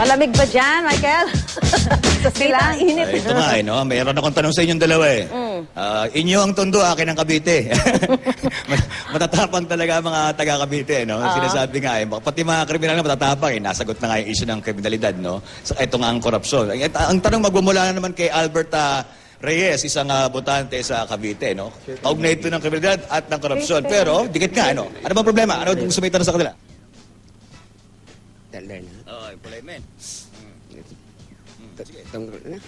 Malamig ba dyan, Michael? sa sila? Init. Ay, ito nga, eh, no? mayroon akong tanong sa inyong dalawa eh. Ah, inyo ang tondo, akin ang Cavite. matatapang talaga ang mga taga Cavite, no? Sinasabi nga eh, pati mga kriminal na matatapang eh, nasagot na nga yung issue ng kriminalidad, no? So, ito nga ang korupsyon. Ang, ang tanong magmumula na naman kay Albert ah, Reyes, isang ah, botante sa Cavite, no? Kaugnay ito ng kriminalidad at ng korupsyon. Pero, dikit nga, ano? Ano bang problema? Ano yung sumitan sa kanila? Tala na. Oo, oh, employment. Sige. Tungkol na.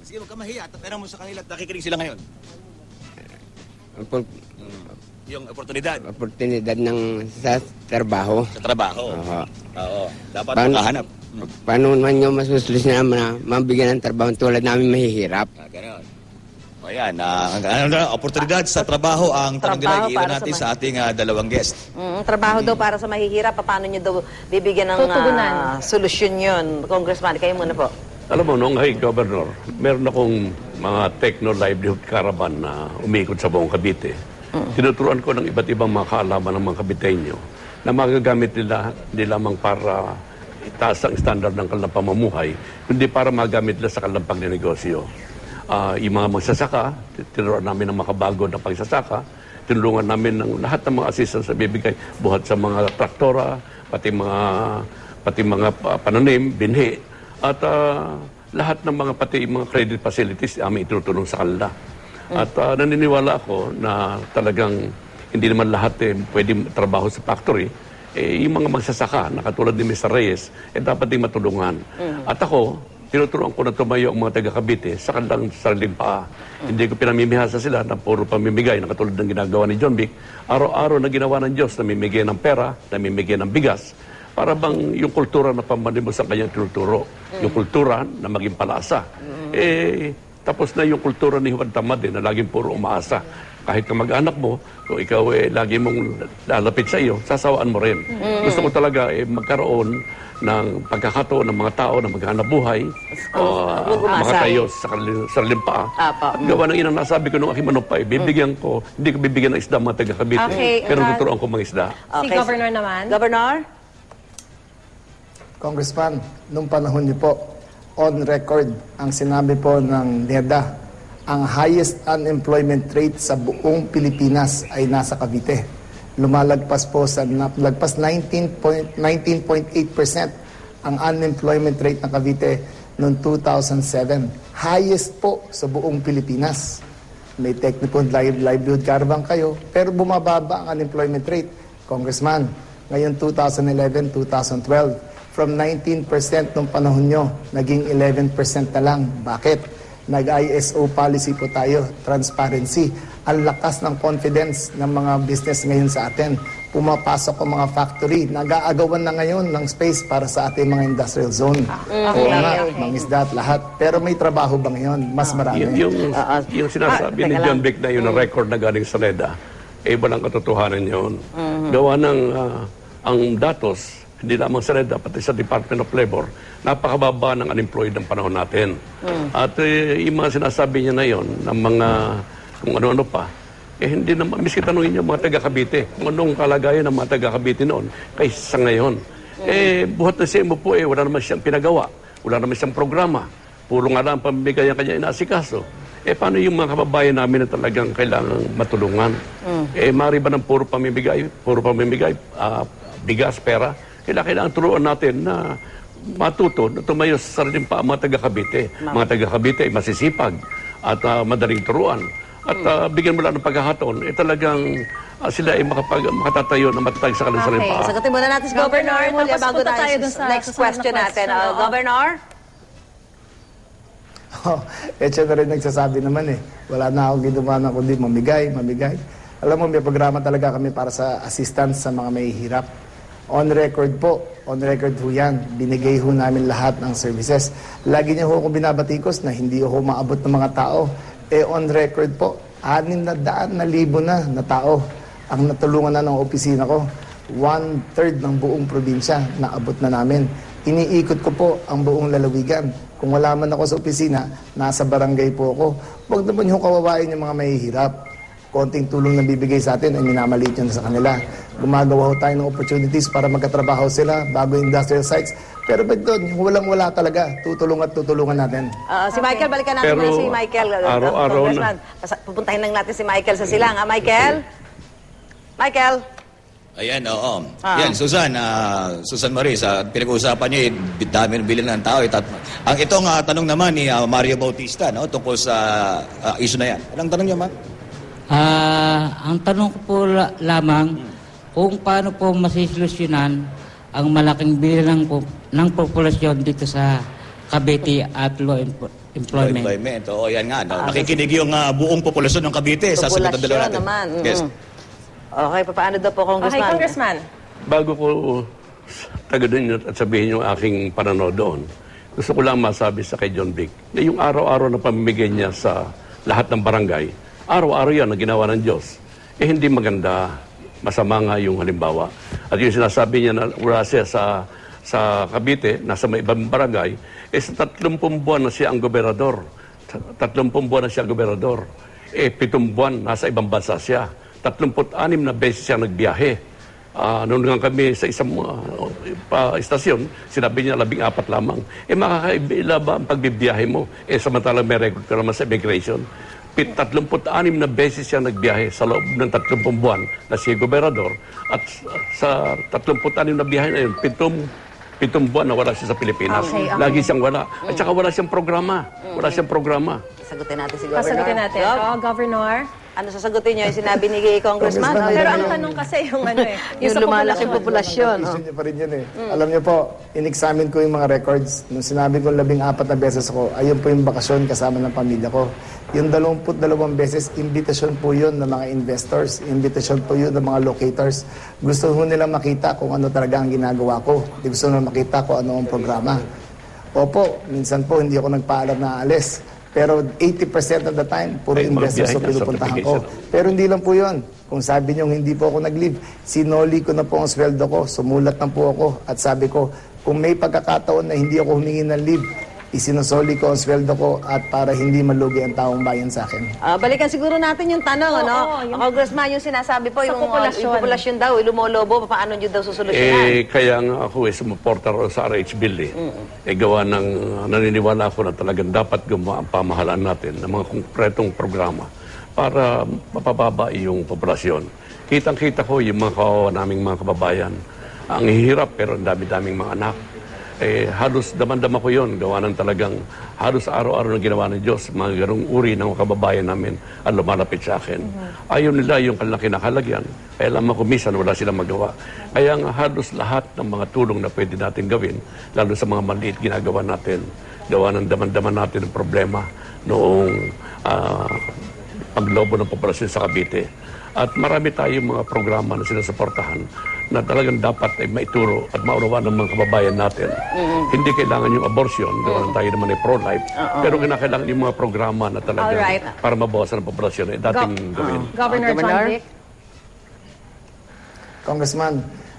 Sige, huwag ka mahiya. Tanong mo sa kanila at nakikinig sila ngayon. Opor- Yung oportunidad Oportunidad ng sa trabaho. sa trabaho. Oo. Oo. Dapat Paano- makahanap. Paano naman yung masusulis na na mabigyan ng trabaho tulad namin mahihirap? Ah, ganun. O yan, ah, ang- ano na, oportunidad sa trabaho ang tanong nila iiwan sa natin mga- sa ating ah, dalawang guest. Mm, trabaho daw para sa mahihirap. Paano nyo daw bibigyan ng ah, solusyon yun? Congressman, kayo muna po. Alam mo, noong hey, Governor, meron akong mga techno-livelihood caravan na umikot sa buong Cavite. Tinuturuan ko ng iba't ibang mga kaalaman ng mga Caviteño na magagamit nila hindi lamang para itaas ang standard ng kanilang pamumuhay, kundi para magamit nila sa kanilang pagnenegosyo. Ah, yung mga magsasaka, tinuruan namin ng makabago na pagsasaka, tinulungan namin ng lahat ng mga assistance na bibigay buhat sa mga traktora, pati mga pati mga pa- pananim, binhi, at ah, lahat ng mga pati mga credit facilities aming itutulong sa kanila. At ah, naniniwala ako na talagang hindi naman lahat eh, pwede trabaho sa factory. Eh, yung mga magsasaka, na katulad ni Mr. Reyes, eh, dapat din matulungan. At ako, tinuturuan ko na tumayo ang mga taga Cavite sa kanilang sariling paa. Hindi ko pinamimihasa sila na puro pamimigay na katulad ng ginagawa ni John Vic. Araw-araw na ginawa ng Diyos, namimigay ng pera, namimigay ng bigas, para bang yung kultura na pamanimos ang kanyang tinuturo. Yung kultura na maging palasa. Eh, tapos na yung kultura ni Juan Tamad eh, na laging puro umaasa. Kahit ka mag-anak mo, kung ikaw eh, lagi mong lalapit sa iyo, sasawaan mo rin. Gusto ko talaga eh, magkaroon ng pagkakataon ng mga tao na maghanap buhay o ah, huwag umasa. mga tayo sa kanilang sariling paa. Apo. At gawa ng inang nasabi ko nung aking manumpay, bibigyan ko, hindi ko bibigyan ng isda mga taga-Cavite, Okay, pero uh, tuturuan ko mga isda. Si Governor naman. Governor? Congressman, nung panahon niyo po, on record, ang sinabi po ng NEDA, ang highest unemployment rate sa buong Pilipinas ay nasa Cavite. Lumalagpas po sa lagpas 19 point- 19.8% ang unemployment rate ng Cavite noong 2007. Highest po sa buong Pilipinas. May technical live, livelihood caravan kayo, pero bumababa ang unemployment rate. Congressman, ngayon 2011, 2012, from 19% nung panahon nyo, naging 11% na lang. Bakit? Nag-ISO policy po tayo, transparency. Ang lakas ng confidence ng mga business ngayon sa atin. Pumapasok ang mga factory. Nag-aagawan na ngayon ng space para sa ating mga industrial zone. Oo nga, mangisda at lahat. Pero may trabaho ba ngayon? Mas marami. Yung, yung, yung sinasabi Ah, ni John. Vic na yun ang record na galing sa NEDA, eh walang katotohanan yun. Gawa ng ah, ang datos, hindi lamang sa NEDA, pati sa Department of Labor, napakababa ng unemployed ng panahon natin. At eh, yung mga sinasabi niya na yun, ng mga kung ano-ano pa, eh hindi naman, miski tanongin niyo mga taga Cavite, kung anong kalagayan ng mga taga Cavite noon, kaysa sa ngayon. Eh, buhat na siya mo po eh, wala naman siyang pinagawa, wala naman siyang programa, puro nga lang ang pamimigay ang kanya inasikaso. Eh, paano yung mga kababayan namin na talagang kailangan matulungan? Eh, mari ba ng puro pamimigay, puro pamimigay, ah, bigas, pera? Kailangan, kailangan turuan natin na matuto na tumayo sa sariling pa mga taga Cavite. Mga taga Cavite ay masisipag at ah, madaling turuan. At ah, bigyan mo lang ng pagkakataon, eh talagang ah, sila ay makapag, makatatayo na matatag sa kanilang sariling Okay. paa. Sagutin muna natin si Governor, Governor, tapos bago tayo tayo sa next na question natin. question. Uh. Governor? Oh, eh, siya na rin nagsasabi naman eh. Wala na akong ginawa na kundi mamigay, mamigay. Alam mo, may programa talaga kami para sa assistance sa mga may hirap. On record po, on record ho yan. Binigay ho namin lahat ng services. Lagi niya ho akong binabatikos na hindi ho maabot ng mga tao. Eh on record po, anim na daan na libo na na tao ang natulungan na ng opisina ko. One-third ng buong probinsya na abot na namin. Iniikot ko po ang buong lalawigan. Kung wala man ako sa opisina, nasa barangay po ako. Huwag naman yung kawawain yung mga mahihirap. konting tulong na bibigay sa atin ay minamaliit yun sa kanila. Gumagawa ho tayo ng opportunities para magkatrabaho sila bago industrial sites. Pero ba't doon, yung walang-wala talaga, tutulong at tutulungan natin. Ah, si Michael, balikan natin Pero muna si Michael. ah, araw-araw na- Pupuntahin lang natin si Michael sa silang. Ah, Michael? Michael? Ayan, oo. Ah. Yan, Susan, ah, Susan Maris, uh, pinag-uusapan niyo, eh, dami ng bilang ng tao. Eh, tat- ang itong ah, tanong naman ni ah, Mario Bautista, no, tungkol sa ah, issue na yan. Anong tanong niyo, ma'am? Ah, ang tanong ko po la- lamang kung paano po masisolusyonan ang malaking bilang po ng populasyon dito sa Cavite at law employment. Employment. Oo, yan nga. No? Nakikinig yung ah, buong populasyon ng Cavite sa sagot ng dalawa natin. Naman. Yes. Okay, paano daw po, Okay, Congressman? Congressman. Bago ko tagadin at sabihin yung aking pananaw doon, gusto ko lang masabi sa kay John Vic na yung araw-araw na pamimigay niya sa lahat ng barangay, araw-araw yan na ginawa ng Diyos. Eh hindi maganda, masama nga yung halimbawa. At yung sinasabi niya na wala siya sa, sa Cavite, nasa may ibang barangay, eh sa 30 buwan na siya ang gobernador. Sa 30 buwan na siya gobernador. Eh, pitong buwan, nasa ibang bansa siya. 36 na beses siya nagbiyahe. Ah, noon nga kami sa isang uh, pa, istasyon, sinabi niya labing apat lamang. Eh makakaibila ba ang pagbibiyahe mo? Eh samantalang may record ka naman sa immigration. Pit 36 na beses siya nagbiyahe sa loob ng 30 buwan na siya gobernador. At sa 36 na biyahe na yun, pitong pitong buwan na wala siya sa Pilipinas. Okay, okay. Lagi siyang wala. At saka wala siyang programa. Wala siyang programa. Sagutin natin si Governor. Pasagutin natin. Gov, Oh, Governor. Ano sasagutin niyo yung sinabi ni Congressman? Congressman, Pero ang tanong kasi yung ano eh. yung sa lumalaking populasyon. Issue oh. niyo pa rin yun eh. Alam niyo po, in-examine ko yung mga records. Nung sinabi ko labing apat na beses ako, ayun po yung bakasyon kasama ng pamilya ko. Yung dalawamput dalawang beses, invitation po yun ng mga investors. Invitation po yun ng mga locators. Gusto ho nila makita kung ano talaga ang ginagawa ko. Gusto nila makita kung ano ang programa. Opo, minsan po hindi ako nagpaalam na alis. Pero 80% of the time, puro Ay, investors ang pinupuntahan ko. Pero hindi lang po yun. Kung sabi niyo hindi po ako nag-leave, sinoli ko na po ang sweldo ko, sumulat na po ako at sabi ko, kung may pagkakataon na hindi ako humingi ng leave, isinusoli ko ang sweldo ko at para hindi malugi ang taong bayan sa akin. Ah, balikan siguro natin yung tanong, ano? oo, yung- Congressman, yung sinasabi po, Sa yung, populasyon. yung populasyon daw, yung lumolobo, paano nyo daw susolusyonan? Eh, kaya nga ako eh, sumuporta ro sa RH Bill eh. Eh, gawa ng, uh, naniniwala ako na talagang dapat gumawa ang pamahalaan natin ng mga konkretong programa para mapababa yung populasyon. Kitang-kita ko yung mga kawawa naming mga kababayan. Ang hihirap pero ang dami-daming mga anak. Eh, halos daman-dama ko yon gawa ng talagang halos araw-araw na ginawa ng Diyos, mga ganong uri ng kababayan namin ang lumalapit sa akin. Ayaw nila yung kanilang kinakalagyan. Kaya lamang ko minsan wala silang magawa. Kaya nga halos lahat ng mga tulong na pwede natin gawin, lalo sa mga maliit ginagawa natin, gawa ng daman-daman natin ang problema noong ah, paglobo ng populasyon sa Cavite. At marami tayong mga programa na sinusuportahan na talagang dapat ay maituro at maunawa ng mga kababayan natin. Hindi kailangan yung abortion, gawa ng tayo naman ay pro-life, pero kinakailangan yung mga programa na talagang Alright. para mabawasan ang populasyon ay dating gawin. Governor John Governor? Vic. Congressman,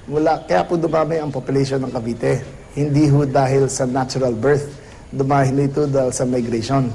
mula, kaya po dumami ang population ng Cavite. Hindi ho dahil sa natural birth. Dumahil ito dahil sa migration.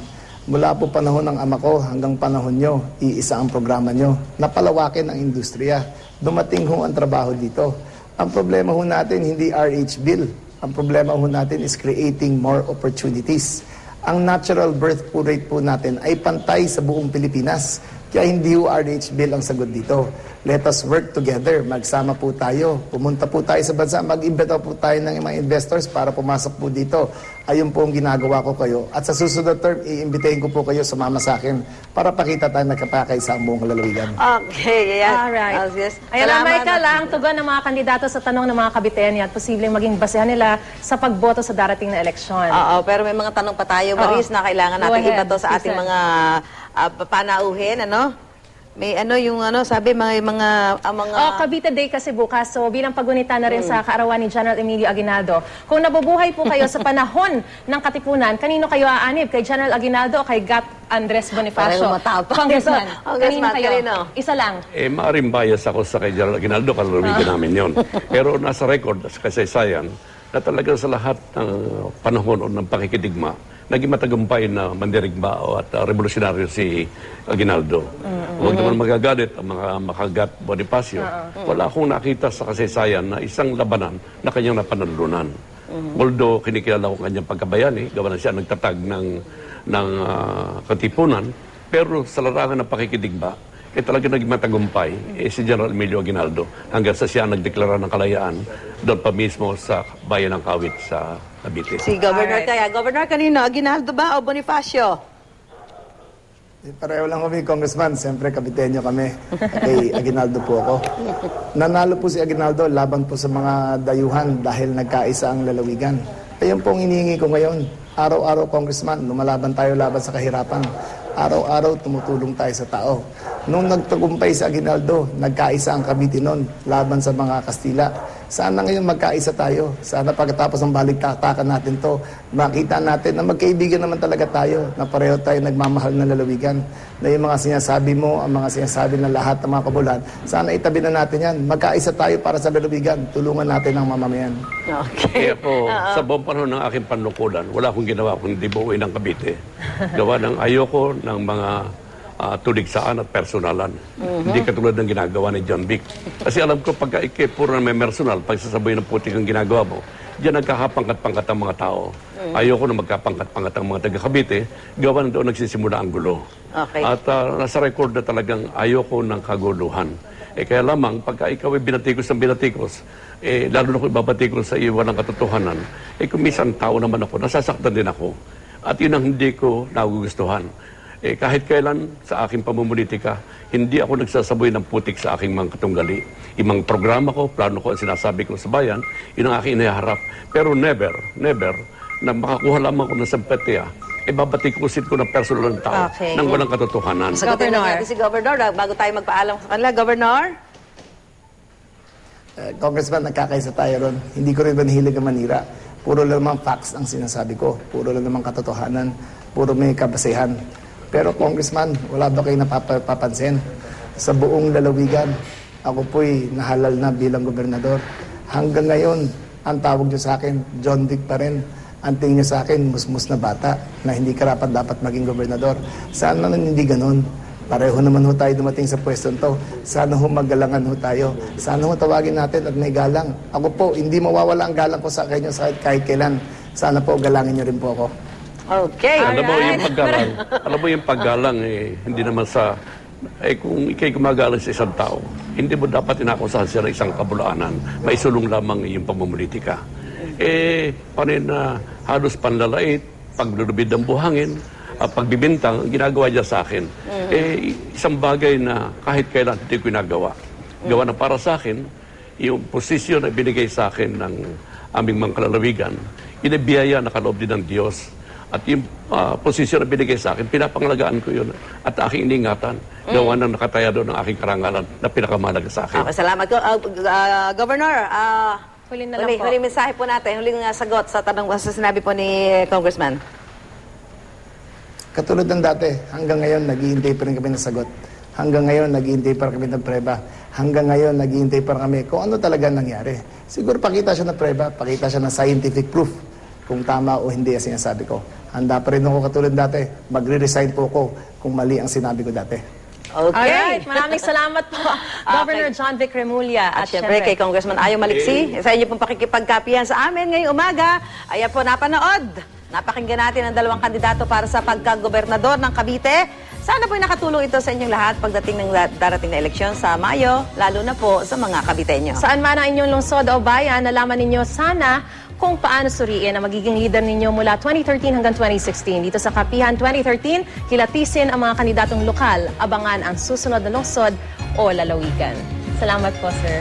Mula po panahon ng ama ko hanggang panahon nyo, iisa ang programa nyo. Napalawakin ang industriya. Dumating ho ang trabaho dito. Ang problema ho natin, hindi RH bill. Ang problema ho natin is creating more opportunities. Ang natural birth po rate po natin ay pantay sa buong Pilipinas. Kaya hindi ho RH bill ang sagot dito. Let us work together. Magsama po tayo. Pumunta po tayo sa bansa. Mag-imbita po tayo ng mga investors para pumasok po dito. Ayun po ang ginagawa ko kayo. At sa susunod term, iimbitahin ko po kayo sumama sa akin para pakita tayo nagkapakay sa buong lalawigan. Okay, yan. Alright. Oh, yes. Ayan lang, Salamat. Michael, ah, ang tugon ng mga kandidato sa tanong ng mga kabitenyo at posibleng maging basehan nila sa pagboto sa darating na eleksyon. Oo, pero may mga tanong pa tayo, Maris, na kailangan Go natin ahead, iba to sa ating mga ah, panauhin, ano? May ano yung ano, sabi mga mga ang mga Oh, Cavite Day kasi bukas. So bilang pagunita na rin sa kaarawan ni General Emilio Aguinaldo, kung nabubuhay po kayo sa panahon ng Katipunan, kanino kayo aanib? Kay General Aguinaldo o kay Gat Andres Bonifacio? Congressman, Congressman, kanino kayo? kanino? Isa lang. Eh, maaring bias ako sa kay General Aguinaldo, kalalawigan namin yon. Pero nasa record, sa kasaysayan, na talaga sa lahat ng panahon o ng pakikidigma, naging matagumpay na mandirigma o at uh, revolusyonaryo si Aguinaldo. Huwag naman magagalit ang mga makagat Bonifacio. Wala akong nakita sa kasaysayan na isang labanan na kanyang napanalunan. Although kinikilala ko kanyang pagkabayani, gawa na siya nagtatag ng, ng ah, katipunan, pero sa larangan ng pakikidigma, eh talaga naging matagumpay eh, si General Emilio Aguinaldo hanggang sa siya nagdeklara ng kalayaan doon pa mismo sa bayan ng Kawit sa Cavite. Si Governor Alright. kaya. Governor kanino? Aguinaldo ba o Bonifacio? Eh, Pareho lang kami, Congressman. Siyempre, kapitenyo kami. Kay Aguinaldo po ako. Nanalo po si Aguinaldo laban po sa mga dayuhan dahil nagkaisa ang lalawigan. Ayun po ang hinihingi ko ngayon. Araw-araw, Congressman, lumalaban tayo laban sa kahirapan. Araw-araw, tumutulong tayo sa tao. Nung nagtagumpay si Aguinaldo, nagkaisa ang Cavite noon laban sa mga Kastila. Sana ngayon magkaisa tayo. Sana pagkatapos ng baliktakan natin to, makita natin na magkaibigan naman talaga tayo, na pareho tayo nagmamahal ng lalawigan. Na yung mga sinasabi mo, ang mga sinasabi ng lahat ng mga kabulan, sana itabi na natin yan. Magkaisa tayo para sa lalawigan. Tulungan natin ang mamamayan. Okay. Kaya po, sa buong panahon ng aking panlukulan, wala akong ginawa kundi buuin ng Cavite. Gawa ng ayoko ng mga uh, tuligsaan at personalan. Hindi katulad ng ginagawa ni John Vic. Kasi alam ko, pagka ikay puro na may personal, pagsasaboy ng putik ang ginagawa mo, diyan nagkakapangkat-pangkat ang mga tao. Ayoko na magkapangkat-pangkat ang mga taga-Cavite, gawa na doon nagsisimula ang gulo. Okay. At uh, nasa record na talagang ayoko ng kaguluhan. Eh kaya lamang, pagka ikaw ay binatikos ng binatikos, eh, lalo na kung ibabatikos sa iyo walang katotohanan, eh kung minsan tao naman ako, nasasaktan din ako. At yun ang hindi ko nagugustuhan. Eh, kahit kailan sa aking pamumulitika, hindi ako nagsasaboy ng putik sa aking mga katunggali. Imang programa ko, plano ko ang sinasabi ko sa bayan, yun ang aking inaharap. Pero never, never, na makakuha lamang ko ng sampatya, eh babatikusin ko ng personal ng tao Okay. nang walang katotohanan. Sagutin na Governor. natin si Governor bago tayo magpaalam sa kanila. Governor? Eh, Congressman, nagkakaisa tayo ron. Hindi ko rin ba nahilig ang manira. Puro lang naman facts ang sinasabi ko. Puro lang naman katotohanan. Puro may kabasehan. Pero Congressman, wala ba kayo napapansin? Sa buong lalawigan, ako po'y nahalal na bilang gobernador. Hanggang ngayon, ang tawag niyo sa akin, John Dick pa rin. Ang tingin niyo sa akin, musmus na bata na hindi karapat dapat maging gobernador. Sana naman hindi ganun. Pareho naman ho tayo dumating sa pwesto to. Sana ho magalangan ho tayo. Sana ho tawagin natin at may galang. Ako po, hindi mawawala ang galang ko sa kanyo sa kahit kailan. Sana po galangin niyo rin po ako. Okay. Alam mo yung paggalang, alam mo yung paggalang eh, hindi naman sa, eh kung ikay gumagalang sa isang tao, hindi mo dapat inakusahan siya ng isang kabulaanan. Maisulong lamang yung pamumulitika. Eh, paano na halos panlalait, paglulubid ng buhangin, at pagbibintang, ang ginagawa niya sa akin. Eh, isang bagay na kahit kailan hindi ko ginagawa. Gawa na para sa akin, yung posisyon na binigay sa akin ng aming mga kalalawigan, inabiyaya na kaloob din ng Diyos. At yung ah, posisyon na binigay sa akin, pinapangalagaan ko yun. At aking iningatan, gawa ng nakataya doon ng aking karangalan na pinakamahalaga sa akin. Okay, salamat. Go- ah, ah, Governor, ah, Huli na lang huli, po. huli mensahe po natin, huling ah, sagot sa tanong sa sinabi po ni Congressman. Katulad ng dati, hanggang ngayon naghihintay pa rin kami ng sagot. Hanggang ngayon naghihintay pa rin kami ng preba. Hanggang ngayon naghihintay pa rin kami kung ano talaga nangyari. Siguro pakita siya ng preba, pakita siya ng scientific proof kung tama o hindi ang sinasabi ko. Handa pa rin ako katulad dati. Magre-resign po ako kung mali ang sinabi ko dati. Okay. Alright, maraming salamat po, Governor John Vic Remulla. At syempre kay Congressman Ayo Maliksi, sa inyo pong pakikipagkapihan sa amin ngayong umaga. Ayan po, napanood. Napakinggan natin ang dalawang kandidato para sa pagkagobernador ng Cavite. Sana po nakatulong ito sa inyong lahat pagdating ng da- darating na eleksyon sa Mayo, lalo na po sa mga Caviteño. Saan man ang inyong lungsod o bayan, nalaman ninyo sana kung paano suriin ang magiging leader ninyo mula 2013 hanggang 2016. Dito sa Kapihan 2013, kilatisin ang mga kandidatong lokal. Abangan ang susunod na lungsod o lalawigan. Salamat po, sir.